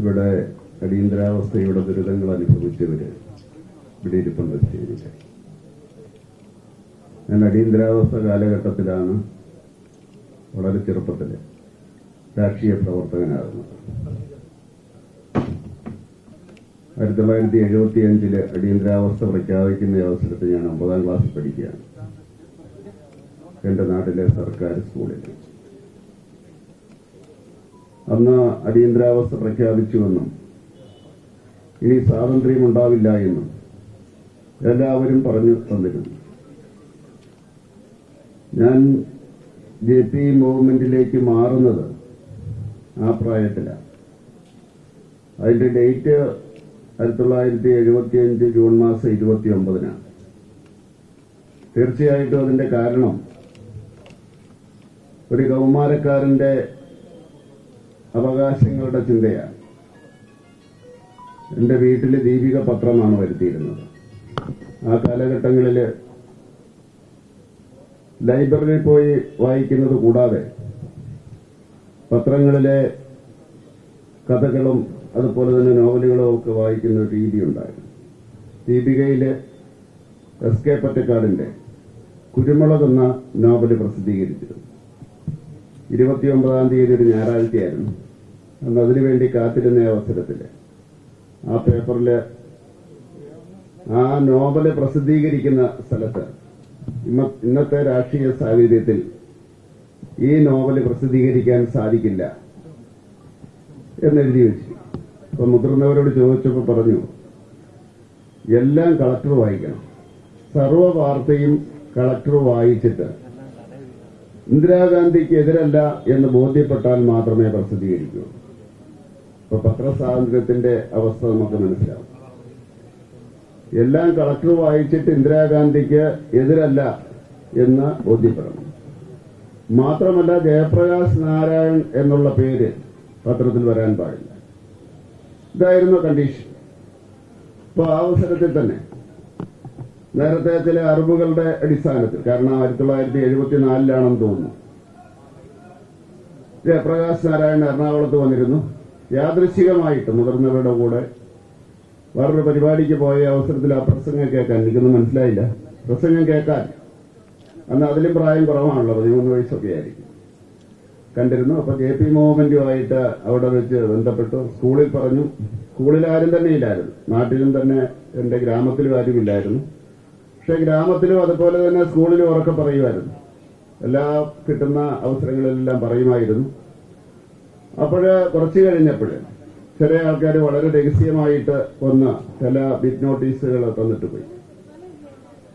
ഇവിടെ അടിയന്തരാവസ്ഥയുടെ ദുരിതങ്ങൾ അനുഭവിച്ചവര് ഇവിടെ ഇരിപ്പുണ്ട് ശരിയില്ല? ഞാൻ അടിയന്തരാവസ്ഥ കാലഘട്ടത്തിലാണ് വളരെ ചെറുപ്പത്തിൽ രാഷ്ട്രീയ പ്രവർത്തകനാകുന്നത്. ആയിരത്തി തൊള്ളായിരത്തി എഴുപത്തി അഞ്ചിൽ അടിയന്തരാവസ്ഥ പ്രഖ്യാപിക്കുന്ന അവസരത്തിൽ ഞാൻ ഒമ്പതാം ക്ലാസ്സിൽ പഠിക്കുകയാണ്. എന്റെ നാട്ടിലെ സർക്കാർ സ്കൂളിൽ അന്ന് അടിയന്തരാവസ്ഥ പ്രഖ്യാപിച്ചുവെന്നും ഇനി സ്വാതന്ത്ര്യം ഉണ്ടാവില്ല എന്നും എല്ലാവരും പറഞ്ഞു തന്നിരുന്നു. ഞാൻ ജെ പി മൂവ്മെന്റിലേക്ക് മാറുന്നത് ആ പ്രായത്തിലാണ്. അതിന്റെ ഡേറ്റ് ആയിരത്തി തൊള്ളായിരത്തി എഴുപത്തി അഞ്ച് ജൂൺ മാസം ഇരുപത്തി ഒമ്പതിനാണ് തീർച്ചയായിട്ടും അതിന്റെ കാരണം ഒരു കൗമാരക്കാരന്റെ അവകാശങ്ങളുടെ ചിന്തയാണ് എന്റെ വീട്ടിൽ ദീപിക പത്രമാണ് വരുത്തിയിരുന്നത്. ആ കാലഘട്ടങ്ങളിൽ ലൈബ്രറിയിൽ പോയി വായിക്കുന്നത് കൂടാതെ പത്രങ്ങളിലെ കഥകളും അതുപോലെ തന്നെ നോവലുകളും ഒക്കെ വായിക്കുന്ന ഒരു രീതി ഉണ്ടായിരുന്നു ദീപികയിലെ എസ് കെ പറ്റക്കാടിന്റെ കുരുമുളക് എന്ന പ്രസിദ്ധീകരിച്ചിരുന്നു. ഇരുപത്തിയൊമ്പതാം തീയതി ഒരു ഞായറാഴ്ചയായിരുന്നു. അന്ന് അതിനുവേണ്ടി കാത്തിരുന്ന അവസരത്തിൽ ആ പേപ്പറിൽ ആ നോവൽ പ്രസിദ്ധീകരിക്കുന്ന സ്ഥലത്ത് ഇന്നത്തെ രാഷ്ട്രീയ സാഹചര്യത്തിൽ ഈ നോവൽ പ്രസിദ്ധീകരിക്കാൻ സാധിക്കില്ല എന്നെഴുതി വെച്ചു. അപ്പൊ മുതിർന്നവരോട് ചോദിച്ചപ്പോൾ പറഞ്ഞു എല്ലാം കളക്ടർ വായിക്കണം. സർവ വാർത്തയും കളക്ടർ വായിച്ചിട്ട് ഇന്ദിരാഗാന്ധിക്ക് എതിരല്ല എന്ന് ബോധ്യപ്പെട്ടാൽ മാത്രമേ പ്രസിദ്ധീകരിക്കൂ. ഇപ്പൊ പത്രസ്വാതന്ത്ര്യത്തിന്റെ അവസ്ഥ നമുക്ക് മനസ്സിലാവും. എല്ലാം കളക്ടർ വായിച്ചിട്ട് ഇന്ദിരാഗാന്ധിക്ക് എതിരല്ല എന്ന് ബോധ്യപ്പെടണം. മാത്രമല്ല ജയപ്രകാശ് നാരായൺ എന്നുള്ള പേര് പത്രത്തിൽ വരാൻ പാടില്ല. ഇതായിരുന്നു കണ്ടീഷൻ ഇപ്പൊ ആ അവസരത്തിൽ തന്നെ നേരത്തെ ചില അറിവുകളുടെ അടിസ്ഥാനത്തിൽ കാരണം ആയിരത്തി തൊള്ളായിരത്തി എഴുപത്തിനാലിലാണെന്ന് തോന്നുന്നു ജയപ്രകാശ് നാരായണൻ എറണാകുളത്ത് വന്നിരുന്നു. യാദൃശികമായിട്ട് മുതിർന്നവരുടെ കൂടെ വേറൊരു പരിപാടിക്ക് പോയ അവസരത്തിൽ ആ പ്രസംഗം കേൾക്കാൻ എനിക്കൊന്നും മനസ്സിലായില്ല. പ്രസംഗം കേൾക്കാൻ. അന്ന് അതിലും പ്രായം കുറവാണല്ലോ പതിമൂന്ന് വയസ്സൊക്കെ ആയിരിക്കും. കണ്ടിരുന്നു. അപ്പൊ കെ പി മൂവ്മെന്റുമായിട്ട് അവിടെ വെച്ച് ബന്ധപ്പെട്ടു. സ്കൂളിൽ പറഞ്ഞു. സ്കൂളിൽ ആരും തന്നെ ഇല്ലായിരുന്നു. നാട്ടിലും തന്നെ എന്റെ ഗ്രാമത്തിലും ആരും ഇല്ലായിരുന്നു. പക്ഷെ ഗ്രാമത്തിലും അതുപോലെ തന്നെ സ്കൂളിലും ഉറക്കെ പറയുമായിരുന്നു. എല്ലാ കിട്ടുന്ന അവസരങ്ങളിലെല്ലാം പറയുമായിരുന്നു. അപ്പോഴ് കുറച്ചു കഴിഞ്ഞപ്പോൾ ചില ആൾക്കാർ വളരെ രഹസ്യമായിട്ട് വന്ന് ചില ബിറ്റ് നോട്ടീസുകൾ തന്നിട്ട് പോയി.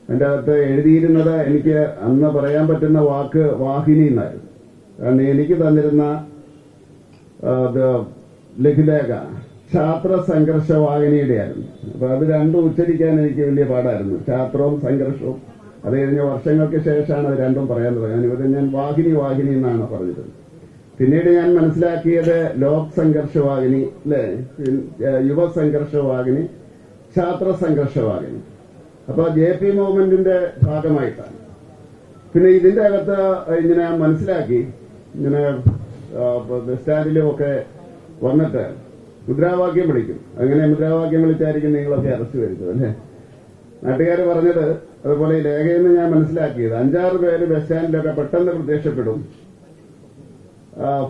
അതിന്റെ അകത്ത് എഴുതിയിരുന്നത് എനിക്ക് അന്ന് പറയാൻ പറ്റുന്ന വാക്ക് വാഹിനി എന്നായിരുന്നു. കാരണം എനിക്ക് തന്നിരുന്ന ലഘുലേഖ ഛാത്ര സംഘർഷ വാഹിനിയുടെയായിരുന്നു അപ്പൊ അത് രണ്ടും ഉച്ചരിക്കാൻ എനിക്ക് വലിയ പാടായിരുന്നു. ഛാത്രവും സംഘർഷവും അത് കഴിഞ്ഞ വർഷങ്ങൾക്ക് ശേഷമാണ് അത് രണ്ടും പറയാൻ തുടങ്ങിയത്. ഇവിടെ ഞാൻ വാഹിനി വാഹിനി എന്നാണ് പറഞ്ഞിരുന്നത് പിന്നീട് ഞാൻ മനസ്സിലാക്കിയത് ലോക് സംഘർഷ വാഹിനി അല്ലെ? യുവ സംഘർഷ വാഹിനി ഛാത്ര സംഘർഷ വാഹിനി അപ്പൊ ജെ പി മൂവ്മെന്റിന്റെ ഭാഗമായിട്ടാണ്. പിന്നെ ഇതിന്റെ അകത്ത് ഇങ്ങനെ മനസ്സിലാക്കി ഇങ്ങനെ സ്റ്റാൻഡിലും ഒക്കെ വന്നിട്ട് മുദ്രാവാക്യം വിളിക്കും. അങ്ങനെ മുദ്രാവാക്യം വിളിച്ചായിരിക്കും നിങ്ങളൊക്കെ അറസ്റ്റ് വരുന്നത് അല്ലേ? നാട്ടുകാർ പറഞ്ഞത് അതുപോലെ നിന്ന് ഞാൻ മനസ്സിലാക്കിയത്. അഞ്ചാറ് പേര് ബസ് സ്റ്റാൻഡിലൊക്കെ പെട്ടെന്ന് പ്രത്യക്ഷപ്പെടും.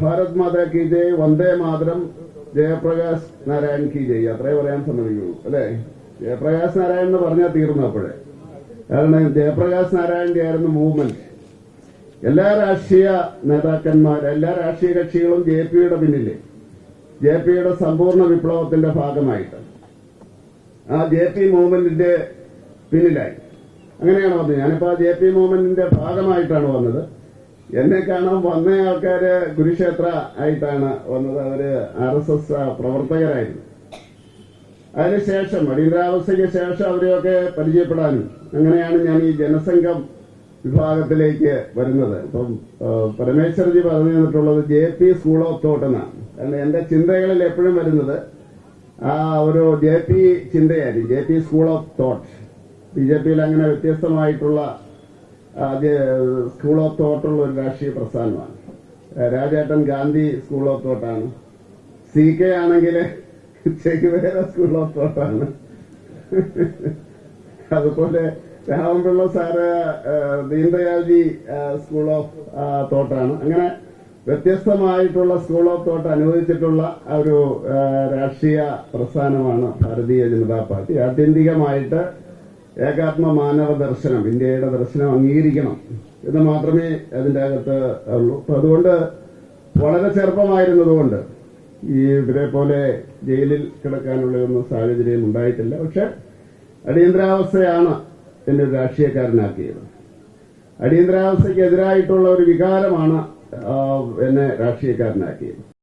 ഭാരത് മാതാ കി ജയ് വന്ദേ മാതരം ജയപ്രകാശ് നാരായൺ കി ജയ്. അത്രേ പറയാൻ സമ്മതിക്കുള്ളൂ അല്ലേ? ജയപ്രകാശ് നാരായൺ എന്ന് പറഞ്ഞാൽ തീർന്നു അപ്പോഴേ. കാരണം ജയപ്രകാശ് നാരായണന്റെ ആയിരുന്നു മൂവ്മെന്റ്. എല്ലാ രാഷ്ട്രീയ നേതാക്കന്മാർ എല്ലാ രാഷ്ട്രീയ കക്ഷികളും ജെ പിയുടെ പിന്നിൽ. ജെ പിയുടെ സമ്പൂർണ വിപ്ലവത്തിന്റെ ഭാഗമായിട്ട്. ആ ജെ പി മൂവ്മെന്റിന്റെ പിന്നിലായി. അങ്ങനെയാണ് വന്നത്. ഞാനിപ്പോ ആ ജെ പി മൂവ്മെന്റിന്റെ ഭാഗമായിട്ടാണ് വന്നത്. എന്നെ കാണാൻ വന്ന ആൾക്കാര് കുരുക്ഷേത്ര ആയിട്ടാണ് വന്നത്. അവർ ആർ എസ് എസ് പ്രവർത്തകരായിരുന്നു. അതിനുശേഷം അടിയന്തരാവസ്ഥയ്ക്ക് ശേഷം അവരെയൊക്കെ പരിചയപ്പെടാനും അങ്ങനെയാണ് ഞാൻ ഈ ജനസംഘം വിഭാഗത്തിലേക്ക് വരുന്നത്. ഇപ്പം പരമേശ്വരജി പറഞ്ഞു തന്നിട്ടുള്ളത് J P school of thought എന്റെ ചിന്തകളിൽ എപ്പോഴും വരുന്നത് ആ ഒരു J P ചിന്തയായിരിക്കും. J P school of thought B J പിയിൽ അങ്ങനെ വ്യത്യസ്തമായിട്ടുള്ള സ്കൂൾ ഓഫ് തോട്ടുള്ള ഒരു രാഷ്ട്രീയ പ്രസ്ഥാനമാണ്. രാജേട്ടൻ ഗാന്ധി സ്കൂൾ ഓഫ് തോട്ടാണ് സി കെ ആണെങ്കിൽ ചെകുവേര സ്കൂൾ ഓഫ് തോട്ടാണ് അതുപോലെ Raman Pillai sir Deendayalji school of തോട്ടാണ് അങ്ങനെ വ്യത്യസ്തമായിട്ടുള്ള സ്കൂൾ ഓഫ് തോട്ട് അനുവദിച്ചിട്ടുള്ള ഒരു രാഷ്ട്രീയ പ്രസ്ഥാനമാണ് ഭാരതീയ ജനതാ പാർട്ടി. ആത്യന്തികമായിട്ട് ഏകാത്മ മാനവ ദർശനം ഇന്ത്യയുടെ ദർശനം അംഗീകരിക്കണം എന്ന് മാത്രമേ അതിന്റെ അകത്ത് ഉള്ളൂ. അപ്പൊ അതുകൊണ്ട് വളരെ ചെറുപ്പമായിരുന്നതുകൊണ്ട് ഈ ഇവരെ പോലെ ജയിലിൽ കിടക്കാനുള്ള ഒന്നും സാഹചര്യം ഉണ്ടായിട്ടില്ല. പക്ഷെ അടിയന്തരാവസ്ഥയാണ് എന്നെ ഒരു രാഷ്ട്രീയക്കാരനാക്കിയത്. അടിയന്തരാവസ്ഥയ്ക്കെതിരായിട്ടുള്ള ഒരു വികാരമാണ് എന്നെ രാഷ്ട്രീയക്കാരനാക്കിയത്